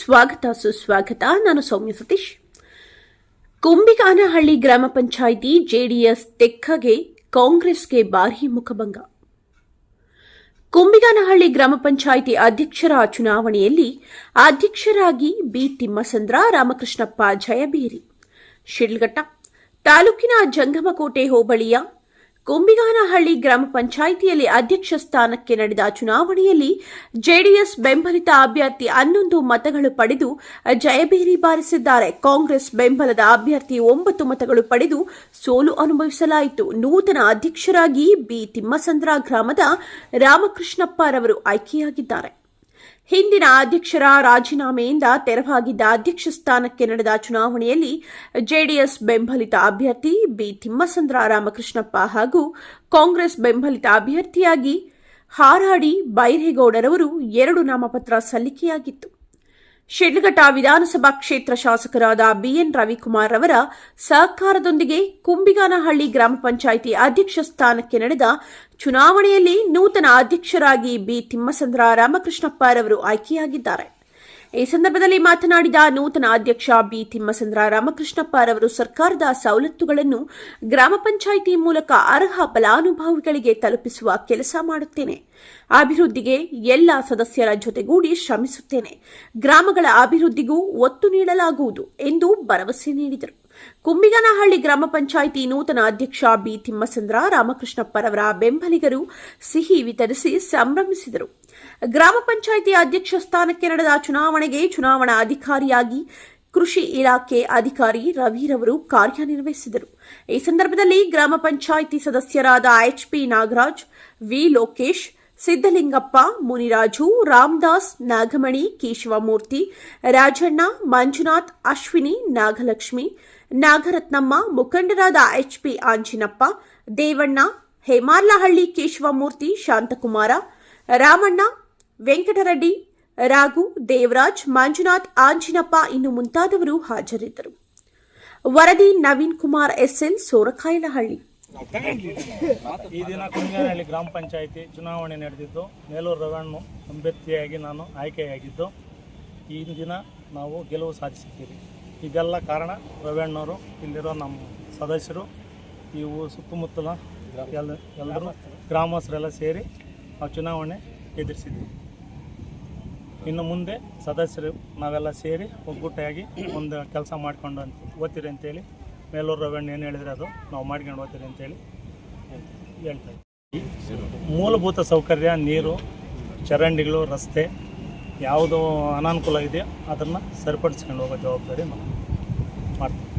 ಸ್ವಾಗತ, ಸುಸ್ವಾಗತ. ನಾನು ಸೌಮ್ಯ ಸತೀಶ್. ಕುಂಬಿಗಾನಹಳ್ಳಿ ಗ್ರಾಮ ಪಂಚಾಯಿತಿ ಜೆಡಿಎಸ್ ತೆಕ್ಕಗೆ ಕಾಂಗ್ರೆಸ್ಗೆ ಭಾರೀ ಮುಖಭಂಗ. ಕುಂಬಿಗಾನಹಳ್ಳಿ ಗ್ರಾಮ ಪಂಚಾಯಿತಿ ಅಧ್ಯಕ್ಷರ ಚುನಾವಣೆಯಲ್ಲಿ ಅಧ್ಯಕ್ಷರಾಗಿ ಬಿ ತಿಮ್ಮಸಂದ್ರ, ರಾಮಕೃಷ್ಣಪ್ಪ ಜಯಬೀರಿ ಶಿಡ್ಲಘಟ್ಟ, ತಾಲೂಕಿನ ಜಂಗಮಕೋಟೆ ಹೋಬಳಿಯ ಕುಂಬಿಗಾನಹಳ್ಳಿ ಗ್ರಾಮ ಪಂಚಾಯಿತಿಯಲ್ಲಿ ಅಧ್ಯಕ್ಷ ಸ್ಥಾನಕ್ಕೆ ನಡೆದ ಚುನಾವಣೆಯಲ್ಲಿ ಜೆಡಿಎಸ್ ಬೆಂಬಲಿತ ಅಭ್ಯರ್ಥಿ ಹನ್ನೊಂದು ಮತಗಳು ಪಡೆದು ಜಯಭೇರಿ ಬಾರಿಸಿದ್ದಾರೆ. ಕಾಂಗ್ರೆಸ್ ಬೆಂಬಲದ ಅಭ್ಯರ್ಥಿ ಒಂಬತ್ತು ಮತಗಳು ಪಡೆದು ಸೋಲು ಅನುಭವಿಸಲಾಯಿತು. ನೂತನ ಅಧ್ಯಕ್ಷರಾಗಿ ಬಿ ತಿಮ್ಮಸಂದ್ರ ಗ್ರಾಮದ ರಾಮಕೃಷ್ಣಪ್ಪರವರು ಆಯ್ಕೆಯಾಗಿದ್ದಾರೆ. ಹಿಂದಿನ ಅಧ್ಯಕ್ಷರ ರಾಜೀನಾಮೆಯಿಂದ ತೆರವಾಗಿದ್ದ ಅಧ್ಯಕ್ಷ ಸ್ಥಾನಕ್ಕೆ ನಡೆದ ಚುನಾವಣೆಯಲ್ಲಿ ಜೆಡಿಎಸ್ ಬೆಂಬಲಿತ ಅಭ್ಯರ್ಥಿ ಬಿ ತಿಮ್ಮಸಂದ್ರ ರಾಮಕೃಷ್ಣಪ್ಪ ಹಾಗೂ ಕಾಂಗ್ರೆಸ್ ಬೆಂಬಲಿತ ಅಭ್ಯರ್ಥಿಯಾಗಿ ಹಾರಾಡಿ ಬೈರೇಗೌಡರವರು ಎರಡು ನಾಮಪತ್ರ ಸಲ್ಲಿಕೆಯಾಗಿತ್ತು. ಶಿಡ್ಲಘಟ್ಟ ವಿಧಾನಸಭಾ ಕ್ಷೇತ್ರ ಶಾಸಕರಾದ ಬಿಎನ್ ರವಿಕುಮಾರ್ ಅವರ ಸಹಕಾರದೊಂದಿಗೆ ಕುಂಬಿಗಾನಹಳ್ಳಿ ಗ್ರಾಮ ಪಂಚಾಯಿತಿ ಅಧ್ಯಕ್ಷ ಸ್ಥಾನಕ್ಕೆ ನಡೆದ ಚುನಾವಣೆಯಲ್ಲಿ ನೂತನ ಅಧ್ಯಕ್ಷರಾಗಿ ಬಿ ತಿಮ್ಮಸಂದ್ರ ರಾಮಕೃಷ್ಣಪ್ಪರವರು ಆಯ್ಕೆಯಾಗಿದ್ದಾರೆ. ಈ ಸಂದರ್ಭದಲ್ಲಿ ಮಾತನಾಡಿದ ನೂತನ ಅಧ್ಯಕ್ಷ ಬಿ ತಿಮ್ಮಸಂದ್ರ ರಾಮಕೃಷ್ಣಪ್ಪ ರವರು ಸರ್ಕಾರದ ಸವಲತ್ತುಗಳನ್ನು ಗ್ರಾಮ ಪಂಚಾಯಿತಿ ಮೂಲಕ ಅರ್ಹ ಫಲಾನುಭವಿಗಳಿಗೆ ತಲುಪಿಸುವ ಕೆಲಸ ಮಾಡುತ್ತೇನೆ. ಅಭಿವೃದ್ಧಿಗೆ ಎಲ್ಲ ಸದಸ್ಯರ ಜೊತೆಗೂಡಿ ಶ್ರಮಿಸುತ್ತೇನೆ. ಗ್ರಾಮಗಳ ಅಭಿವೃದ್ಧಿಗೂ ಒತ್ತು ನೀಡಲಾಗುವುದು ಎಂದು ಭರವಸೆ ನೀಡಿದರು. ಕುಂಬಿಗನಹಳ್ಳಿ ಗ್ರಾಮ ಪಂಚಾಯಿತಿ ನೂತನ ಅಧ್ಯಕ್ಷ ಬಿ ತಿಮ್ಮಸಂದ್ರ ರಾಮಕೃಷ್ಣಪ್ಪರವರ ಬೆಂಬಲಿಗರು ಸಿಹಿ ವಿತರಿಸಿ ಸಂಭ್ರಮಿಸಿದರು. ಗ್ರಾಮ ಪಂಚಾಯಿತಿ ಅಧ್ಯಕ್ಷ ಸ್ಥಾನಕ್ಕೆ ನಡೆದ ಚುನಾವಣೆಗೆ ಚುನಾವಣಾ ಅಧಿಕಾರಿಯಾಗಿ ಕೃಷಿ ಇಲಾಖೆ ಅಧಿಕಾರಿ ರವಿರವರು ಕಾರ್ಯನಿರ್ವಹಿಸಿದರು. ಈ ಸಂದರ್ಭದಲ್ಲಿ ಗ್ರಾಮ ಪಂಚಾಯಿತಿ ಸದಸ್ಯರಾದ ಎಚ್ಪಿ ನಾಗರಾಜ್, ವಿ ಲೋಕೇಶ್ ಸಿದ್ದಲಿಂಗಪ್ಪ, ಮುನಿರಾಜು, ರಾಮದಾಸ್, ನಾಗಮಣಿ, ಕೇಶವಮೂರ್ತಿ, ರಾಜಣ್ಣ, ಮಂಜುನಾಥ್, ಅಶ್ವಿನಿ, ನಾಗಲಕ್ಷ್ಮಿ, ನಾಗರತ್ನಮ್ಮ, ಮುಖಂಡರಾದ ಎಚ್ಪಿ ಆಂಜಿನಪ್ಪ, ದೇವಣ್ಣ, ಹೇಮಾರ್ಲಹಳ್ಳಿ ಕೇಶವಮೂರ್ತಿ, ಶಾಂತಕುಮಾರ, ರಾಮಣ್ಣ, ವೆಂಕಟರೆಡ್ಡಿ, ರಾಘು, ದೇವರಾಜ್, ಮಂಜುನಾಥ್, ಆಂಜಿನಪ್ಪ ಇನ್ನು ಮುಂತಾದವರು ಹಾಜರಿದ್ದರು. ವರದಿ ನವೀನ್ ಕುಮಾರ್ ಎಸ್ಎಲ್, ಸೋರಕಾಯಲಹಳ್ಳಿ. ಈ ದಿನ ಕುಂಜನಹಳ್ಳಿ ಗ್ರಾಮ ಪಂಚಾಯಿತಿ ಚುನಾವಣೆ ನಡೆದಿದ್ದು ಮೇಲೂರು ರವಣ್ಣು ಅಭ್ಯರ್ಥಿಯಾಗಿ ನಾನು ಆಯ್ಕೆಯಾಗಿದ್ದು, ಈ ದಿನ ನಾವು ಗೆಲುವು ಸಾಧಿಸಿದ್ದೀವಿ ಇದೆಲ್ಲ ಕಾರಣ ರವಣ್ಣವರು, ಇಲ್ಲಿರೋ ನಮ್ಮ ಸದಸ್ಯರು, ಇವು ಸುತ್ತಮುತ್ತಲ ಎಲ್ಲ, ಎಲ್ಲರೂ ಗ್ರಾಮಸ್ಥರೆಲ್ಲ ಸೇರಿ ಆ ಚುನಾವಣೆ ಎದುರಿಸಿದ್ವಿ ಇನ್ನು ಮುಂದೆ ಸದಸ್ಯರು ನಾವೆಲ್ಲ ಸೇರಿ ಒಗ್ಗಟ್ಟಾಗಿ ಒಂದು ಕೆಲಸ ಮಾಡ್ಕೊಂಡು ಅಂತ ಓದ್ತೀರಿ ಅಂತೇಳಿ ಮೇಲೂರು ರವಣ್ಣ ಏನು ಹೇಳಿದ್ರೆ ಅದು ನಾವು ಮಾಡ್ಕೊಂಡು ಹೋಗ್ತೀವಿ ಅಂತೇಳಿ ಹೇಳ್ತಾ. ಮೂಲಭೂತ ಸೌಕರ್ಯ, ನೀರು, ಚರಂಡಿಗಳು, ರಸ್ತೆ, ಯಾವುದು ಅನಾನುಕೂಲ ಇದೆಯೋ ಅದನ್ನು ಸರಿಪಡಿಸ್ಕೊಂಡು ಹೋಗೋ ಜವಾಬ್ದಾರಿ ನಾವು ಮಾಡ್ತೀವಿ